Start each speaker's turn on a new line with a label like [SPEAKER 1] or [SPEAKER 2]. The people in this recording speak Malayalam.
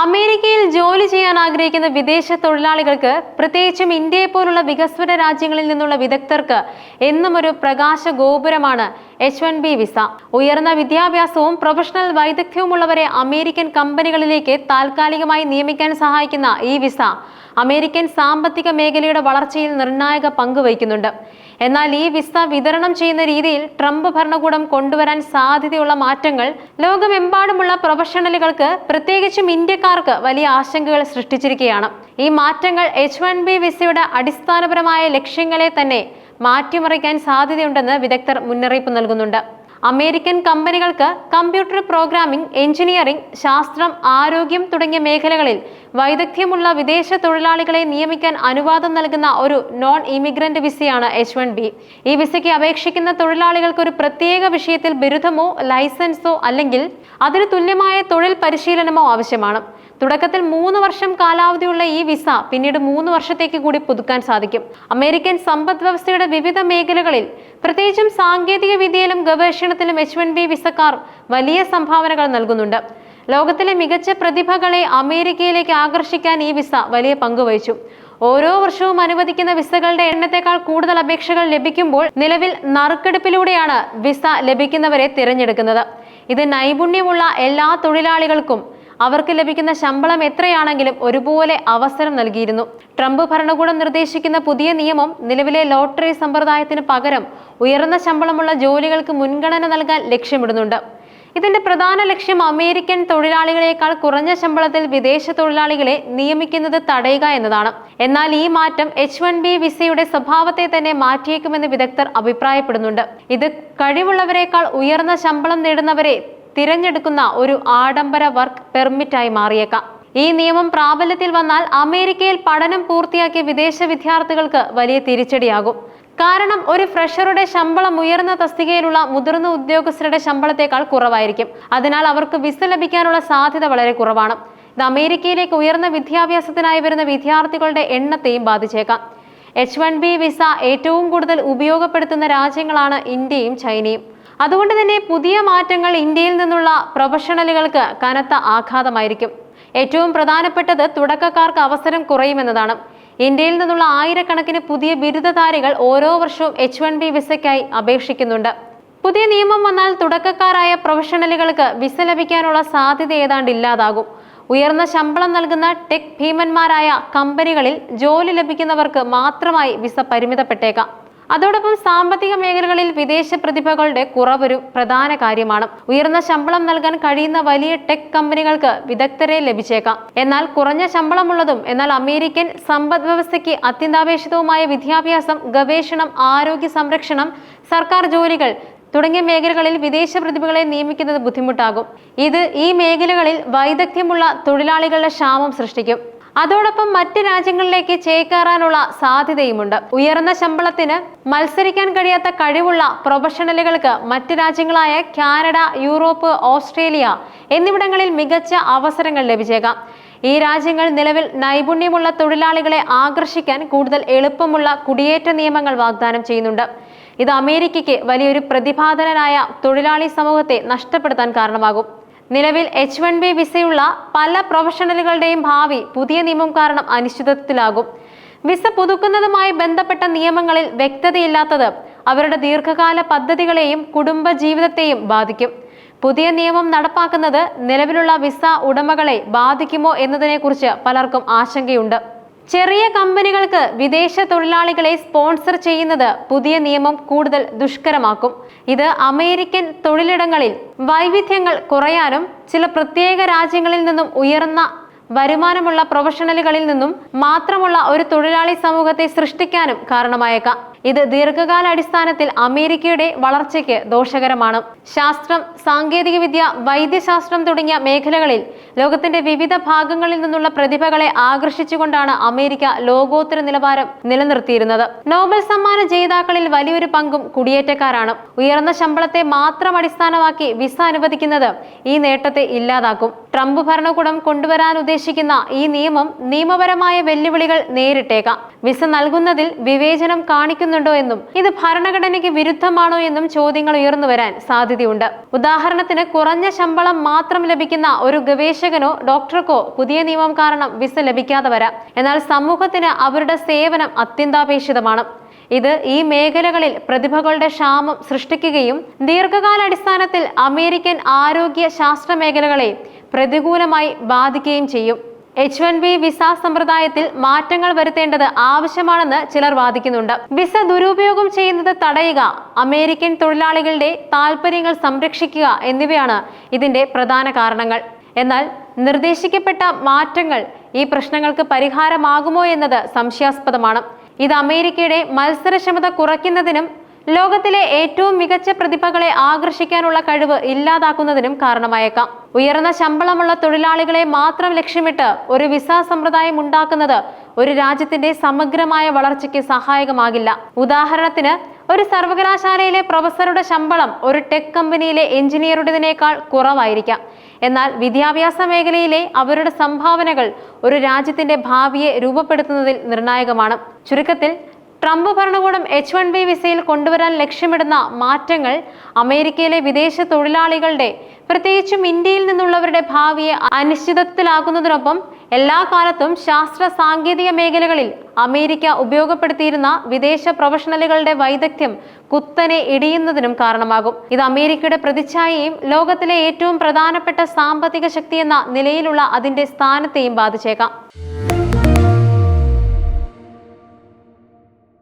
[SPEAKER 1] അമേരിക്കയിൽ ജോലി ചെയ്യാൻ ആഗ്രഹിക്കുന്ന വിദേശ തൊഴിലാളികൾക്ക് പ്രത്യേകിച്ചും ഇന്ത്യയെ പോലുള്ള വികസ്വര രാജ്യങ്ങളിൽ നിന്നുള്ള വിദഗ്ധർക്ക് എന്നും ഒരു പ്രകാശ ഗോപുരമാണ് എച്ച് വൺ ബി വിസ ഉയർന്ന വിദ്യാഭ്യാസവും പ്രൊഫഷണൽ വൈദഗ്ധ്യവുമുള്ളവരെ അമേരിക്കൻ കമ്പനികളിലേക്ക് താൽക്കാലികമായി നിയമിക്കാൻ സഹായിക്കുന്ന ഈ വിസ അമേരിക്കൻ സാമ്പത്തിക മേഖലയുടെ വളർച്ചയിൽ നിർണായക പങ്ക് വഹിക്കുന്നുണ്ട്. എന്നാൽ ഈ വിസ വിതരണം ചെയ്യുന്ന രീതിയിൽ ട്രംപ് ഭരണകൂടം കൊണ്ടുവരാൻ സാധ്യതയുള്ള മാറ്റങ്ങൾ ലോകമെമ്പാടുമുള്ള പ്രൊഫഷണലുകൾക്ക് പ്രത്യേകിച്ചും ഇന്ത്യക്കാർക്ക് വലിയ ആശങ്കകൾ സൃഷ്ടിച്ചിരിക്കുകയാണ്. ഈ മാറ്റങ്ങൾ എച്ച് വൺ ബി വിസയുടെ അടിസ്ഥാനപരമായ ലക്ഷ്യങ്ങളെ തന്നെ മാറ്റിമറിക്കാൻ സാധ്യതയുണ്ടെന്ന് വിദഗ്ധർ മുന്നറിയിപ്പ് നൽകുന്നുണ്ട്. അമേരിക്കൻ കമ്പനികൾക്ക് കമ്പ്യൂട്ടർ പ്രോഗ്രാമിംഗ് എഞ്ചിനീയറിംഗ് ശാസ്ത്രം ആരോഗ്യം തുടങ്ങിയ മേഖലകളിൽ വൈദഗ്ധ്യമുള്ള വിദേശ തൊഴിലാളികളെ നിയമിക്കാൻ അനുവാദം നൽകുന്ന ഒരു നോൺ ഇമിഗ്രന്റ് വിസയാണ് എച്ച് വൺ ബി ഈ വിസയ്ക്ക് അപേക്ഷിക്കുന്ന തൊഴിലാളികൾക്ക് ഒരു പ്രത്യേക വിഷയത്തിൽ ബിരുദമോ ലൈസൻസോ അല്ലെങ്കിൽ അതിന് തുല്യമായ തൊഴിൽ പരിശീലനമോ ആവശ്യമാണ്. തുടക്കത്തിൽ മൂന്ന് വർഷം കാലാവധിയുള്ള ഈ വിസ പിന്നീട് മൂന്ന് വർഷത്തേക്ക് കൂടി പുതുക്കാൻ സാധിക്കും. അമേരിക്കൻ സമ്പദ് വ്യവസ്ഥയുടെ വിവിധ മേഖലകളിൽ പ്രത്യേകിച്ചും സാങ്കേതിക വിദ്യയിലും ഗവേഷണത്തിലും എച്ച് വൺ ബി വിസക്കാർ വലിയ സംഭാവനകൾ നൽകുന്നുണ്ട്. ലോകത്തിലെ മികച്ച പ്രതിഭകളെ അമേരിക്കയിലേക്ക് ആകർഷിക്കാൻ ഈ വിസ വലിയ പങ്കുവഹിച്ചു ഓരോ വർഷവും അനുവദിക്കുന്ന വിസകളുടെ എണ്ണത്തെക്കാൾ കൂടുതൽ അപേക്ഷകൾ ലഭിക്കുമ്പോൾ നിലവിൽ നറുക്കെടുപ്പിലൂടെയാണ് വിസ ലഭിക്കുന്നവരെ തിരഞ്ഞെടുക്കുന്നത്. ഇത് നൈപുണ്യമുള്ള എല്ലാ തൊഴിലാളികൾക്കും അവർക്ക് ലഭിക്കുന്ന ശമ്പളം എത്രയാണെങ്കിലും ഒരുപോലെ അവസരം നൽകിയിരുന്നു. ട്രംപ് ഭരണകൂടം നിർദ്ദേശിക്കുന്ന പുതിയ നിയമം നിലവിലെ ലോട്ടറി സമ്പ്രദായത്തിന് പകരം ഉയർന്ന ശമ്പളമുള്ള ജോലികൾക്ക് മുൻഗണന നൽകാൻ ലക്ഷ്യമിടുന്നുണ്ട്. ഇതിന്റെ പ്രധാന ലക്ഷ്യം അമേരിക്കൻ തൊഴിലാളികളെക്കാൾ കുറഞ്ഞ ശമ്പളത്തിൽ വിദേശ തൊഴിലാളികളെ നിയമിക്കുന്നത് തടയുക എന്നതാണ്. എന്നാൽ ഈ മാറ്റം എച്ച് വൺ ബി വിസയുടെ സ്വഭാവത്തെ തന്നെ മാറ്റിയേക്കുമെന്ന് വിദഗ്ധർ അഭിപ്രായപ്പെടുന്നുണ്ട്. ഇത് കഴിവുള്ളവരെക്കാൾ ഉയർന്ന ശമ്പളം നേടുന്നവരെ തിരഞ്ഞെടുക്കുന്ന ഒരു ആഡംബര വർക്ക് പെർമിറ്റായി മാറിയേക്കാം. ഈ നിയമം പ്രാബല്യത്തിൽ വന്നാൽ അമേരിക്കയിൽ പഠനം പൂർത്തിയാക്കിയ വിദേശ വിദ്യാർത്ഥികൾക്ക് വലിയ തിരിച്ചടിയാകും. കാരണം ഒരു ഫ്രഷറുടെ ശമ്പളം ഉയർന്ന തസ്തികയിലുള്ള മുതിർന്ന ഉദ്യോഗസ്ഥരുടെ ശമ്പളത്തേക്കാൾ കുറവായിരിക്കും. അതിനാൽ അവർക്ക് വിസ ലഭിക്കാനുള്ള സാധ്യത വളരെ കുറവാണ്. ഇത് അമേരിക്കയിലേക്ക് ഉയർന്ന വിദ്യാഭ്യാസത്തിനായി വരുന്ന വിദ്യാർത്ഥികളുടെ എണ്ണത്തെയും ബാധിച്ചേക്കാം. എച്ച് വൺ ബി വിസ ഏറ്റവും കൂടുതൽ ഉപയോഗപ്പെടുത്തുന്ന രാജ്യങ്ങളാണ് ഇന്ത്യയും ചൈനയും. അതുകൊണ്ട് തന്നെ പുതിയ മാറ്റങ്ങൾ ഇന്ത്യയിൽ നിന്നുള്ള പ്രൊഫഷണലുകൾക്ക് കനത്ത ആഘാതമായിരിക്കും. ഏറ്റവും പ്രധാനപ്പെട്ടത് തുടക്കക്കാർക്ക് അവസരം കുറയുമെന്നതാണ്. ഇന്ത്യയിൽ നിന്നുള്ള ആയിരക്കണക്കിന് പുതിയ ബിരുദധാരികൾ ഓരോ വർഷവും എച്ച് വൺ ബി വിസയ്ക്കായി അപേക്ഷിക്കുന്നുണ്ട്. പുതിയ നിയമം വന്നാൽ തുടക്കക്കാരായ പ്രൊഫഷണലുകൾക്ക് വിസ ലഭിക്കാനുള്ള സാധ്യത ഏതാണ്ട് ഇല്ലാതാകും. ഉയർന്ന ശമ്പളം നൽകുന്ന ടെക് ഭീമന്മാരായ കമ്പനികളിൽ ജോലി ലഭിക്കുന്നവർക്ക് മാത്രമായി വിസ പരിമിതപ്പെട്ടേക്കാം. അതോടൊപ്പം സാമ്പത്തിക മേഖലകളിൽ വിദേശ പ്രതിഭകളുടെ കുറവൊരു പ്രധാന കാര്യമാണ്. ഉയർന്ന ശമ്പളം നൽകാൻ കഴിയുന്ന വലിയ ടെക് കമ്പനികൾക്ക് വിദഗ്ധരെ ലഭിച്ചേക്കാം. എന്നാൽ കുറഞ്ഞ ശമ്പളമുള്ളതും എന്നാൽ അമേരിക്കൻ സമ്പദ് വ്യവസ്ഥയ്ക്ക് അത്യന്താപേക്ഷിതവുമായ വിദ്യാഭ്യാസം ഗവേഷണം ആരോഗ്യ സംരക്ഷണം സർക്കാർ ജോലികൾ തുടങ്ങിയ മേഖലകളിൽ വിദേശ പ്രതിഭകളെ നിയമിക്കുന്നത് ബുദ്ധിമുട്ടാകും. ഇത് ഈ മേഖലകളിൽ വൈദഗ്ധ്യമുള്ള തൊഴിലാളികളുടെ ക്ഷാമം സൃഷ്ടിക്കും. അതോടൊപ്പം മറ്റ് രാജ്യങ്ങളിലേക്ക് ചേക്കേറാനുള്ള സാധ്യതയുമുണ്ട്. ഉയർന്ന ശമ്പളത്തിന് മത്സരിക്കാൻ കഴിയാത്ത കഴിവുള്ള പ്രൊഫഷണലുകൾക്ക് മറ്റ് രാജ്യങ്ങളായ കാനഡ യൂറോപ്പ് ഓസ്ട്രേലിയ എന്നിവിടങ്ങളിൽ മികച്ച അവസരങ്ങൾ ലഭിച്ചേക്കാം. ഈ രാജ്യങ്ങൾ നിലവിൽ നൈപുണ്യമുള്ള തൊഴിലാളികളെ ആകർഷിക്കാൻ കൂടുതൽ എളുപ്പമുള്ള കുടിയേറ്റ നിയമങ്ങൾ വാഗ്ദാനം ചെയ്യുന്നുണ്ട്. ഇത് അമേരിക്കയ്ക്ക് വലിയൊരു പ്രതിഭാധനനായ തൊഴിലാളി സമൂഹത്തെ നഷ്ടപ്പെടുത്താൻ കാരണമാകും. നിലവിൽ എച്ച് വൺ ബി വിസയുള്ള പല പ്രൊഫഷണലുകളുടെയും ഭാവി പുതിയ നിയമം കാരണം അനിശ്ചിതത്വത്തിലാകും. വിസ പുതുക്കുന്നതുമായി ബന്ധപ്പെട്ട നിയമങ്ങളിൽ വ്യക്തതയില്ലാത്തത് അവരുടെ ദീർഘകാല പദ്ധതികളെയും കുടുംബ ജീവിതത്തെയും ബാധിക്കും. പുതിയ നിയമം നടപ്പാക്കുന്നത് നിലവിലുള്ള വിസ ഉടമകളെ ബാധിക്കുമോ എന്നതിനെക്കുറിച്ച് പലർക്കും ആശങ്കയുണ്ട്. ചെറിയ കമ്പനികൾക്ക് വിദേശ തൊഴിലാളികളെ സ്പോൺസർ ചെയ്യുന്നത് പുതിയ നിയമം കൂടുതൽ ദുഷ്കരമാക്കും. ഇത് അമേരിക്കൻ തൊഴിലിടങ്ങളിൽ വൈവിധ്യങ്ങൾ കുറയാനും ചില പ്രത്യേക രാജ്യങ്ങളിൽ നിന്നും ഉയർന്ന വരുമാനമുള്ള പ്രൊഫഷണലുകളിൽ നിന്നും മാത്രമുള്ള ഒരു തൊഴിലാളി സമൂഹത്തെ സൃഷ്ടിക്കാനും കാരണമായേക്കാം. ഇത് ദീർഘകാല അടിസ്ഥാനത്തിൽ അമേരിക്കയുടെ വളർച്ചയ്ക്ക് ദോഷകരമാണ്. ശാസ്ത്രം സാങ്കേതികവിദ്യ വൈദ്യശാസ്ത്രം തുടങ്ങിയ മേഖലകളിൽ ലോകത്തിന്റെ വിവിധ ഭാഗങ്ങളിൽ നിന്നുള്ള പ്രതിഭകളെ ആകർഷിച്ചുകൊണ്ടാണ് അമേരിക്ക ലോകോത്തര നിലവാരം നിലനിർത്തിയിരുന്നത്. നോബൽ സമ്മാന ജേതാക്കളിൽ വലിയൊരു പങ്കും കുടിയേറ്റക്കാരാണ്. ഉയർന്ന ശമ്പളത്തെ മാത്രം അടിസ്ഥാനമാക്കി വിസ അനുവദിക്കുന്നത് ഈ നേട്ടത്തെ ഇല്ലാതാക്കും. ട്രംപ് ഭരണകൂടം കൊണ്ടുവരാൻ ഉദ്ദേശിക്കുന്ന ഈ നിയമം നിയമപരമായ വെല്ലുവിളികൾ നേരിട്ടേക്കാം. വിസ നൽകുന്നതിൽ വിവേചനം കാണിക്കുന്നുണ്ടോ എന്നും ഇത് ഭരണഘടനയ്ക്ക് വിരുദ്ധമാണോ എന്നും ചോദ്യങ്ങൾ ഉയർന്നു വരാൻ സാധ്യതയുണ്ട്. ഉദാഹരണത്തിന് കുറഞ്ഞ ശമ്പളം മാത്രം ലഭിക്കുന്ന ഒരു ഗവേഷകനോ ഡോക്ടർക്കോ പുതിയ നിയമം കാരണം വിസ ലഭിക്കാതെ വരാം. എന്നാൽ സമൂഹത്തിന് അവരുടെ സേവനം അത്യന്താപേക്ഷിതമാണ്. ഇത് ഈ മേഖലകളിൽ പ്രതിഭകളുടെ ക്ഷാമം സൃഷ്ടിക്കുകയും ദീർഘകാലാടിസ്ഥാനത്തിൽ അമേരിക്കൻ ആരോഗ്യ ശാസ്ത്ര മേഖലകളെ പ്രതികൂലമായി ബാധിക്കുകയും ചെയ്യും. എച്ച് വൺ ബി വിസ സമ്പ്രദായത്തിൽ മാറ്റങ്ങൾ വരുത്തേണ്ടത് ആവശ്യമാണെന്ന് ചിലർ വാദിക്കുന്നുണ്ട്. വിസ ദുരുപയോഗം ചെയ്യുന്നത് തടയുക അമേരിക്കൻ തൊഴിലാളികളുടെ താൽപ്പര്യങ്ങൾ സംരക്ഷിക്കുക എന്നിവയാണ് ഇതിന്റെ പ്രധാന കാരണങ്ങൾ. എന്നാൽ നിർദ്ദേശിക്കപ്പെട്ട മാറ്റങ്ങൾ ഈ പ്രശ്നങ്ങൾക്ക് പരിഹാരമാകുമോ എന്നത് സംശയാസ്പദമാണ്. ഇത് അമേരിക്കയുടെ മത്സരക്ഷമത കുറയ്ക്കുന്നതിനും ലോകത്തിലെ ഏറ്റവും മികച്ച പ്രതിഭകളെ ആകർഷിക്കാനുള്ള കഴിവ് ഇല്ലാതാക്കുന്നതിനും കാരണമായേക്കാം. ഉയർന്ന ശമ്പളമുള്ള തൊഴിലാളികളെ മാത്രം ലക്ഷ്യമിട്ട് ഒരു വിസ സമ്പ്രദായം ഉണ്ടാക്കുന്നത് ഒരു രാജ്യത്തിന്റെ സമഗ്രമായ വളർച്ചയ്ക്ക് സഹായകമാകില്ല. ഉദാഹരണത്തിന് ഒരു സർവകലാശാലയിലെ പ്രൊഫസറുടെ ശമ്പളം ഒരു ടെക് കമ്പനിയിലെ എഞ്ചിനീയറുടേതിനേക്കാൾ കുറവായിരിക്കാം. എന്നാൽ വിദ്യാഭ്യാസ മേഖലയിലെ അവരുടെ സംഭാവനകൾ ഒരു രാജ്യത്തിന്റെ ഭാവിയെ രൂപപ്പെടുത്തുന്നതിൽ നിർണായകമാണ്. ചുരുക്കത്തിൽ ട്രംപ് ഭരണകൂടം എച്ച് വൺ ബി വിസയിൽ കൊണ്ടുവരാൻ ലക്ഷ്യമിടുന്ന മാറ്റങ്ങൾ അമേരിക്കയിലെ വിദേശ തൊഴിലാളികളുടെ പ്രത്യേകിച്ചും ഇന്ത്യയിൽ നിന്നുള്ളവരുടെ ഭാവിയെ അനിശ്ചിതത്വത്തിലാക്കുന്നതിനൊപ്പം എല്ലാ കാലത്തും ശാസ്ത്ര സാങ്കേതിക മേഖലകളിൽ അമേരിക്ക ഉപയോഗപ്പെടുത്തിയിരുന്ന വിദേശ പ്രൊഫഷണലുകളുടെ വൈദഗ്ധ്യം കുത്തനെ ഇടിയുന്നതിനും കാരണമാകും. ഇത് അമേരിക്കയുടെ പ്രതിച്ഛായയും ലോകത്തിലെ ഏറ്റവും പ്രധാനപ്പെട്ട സാമ്പത്തിക ശക്തി എന്ന നിലയിലുള്ള അതിന്റെ സ്ഥാനത്തെയും ബാധിച്ചേക്കാം.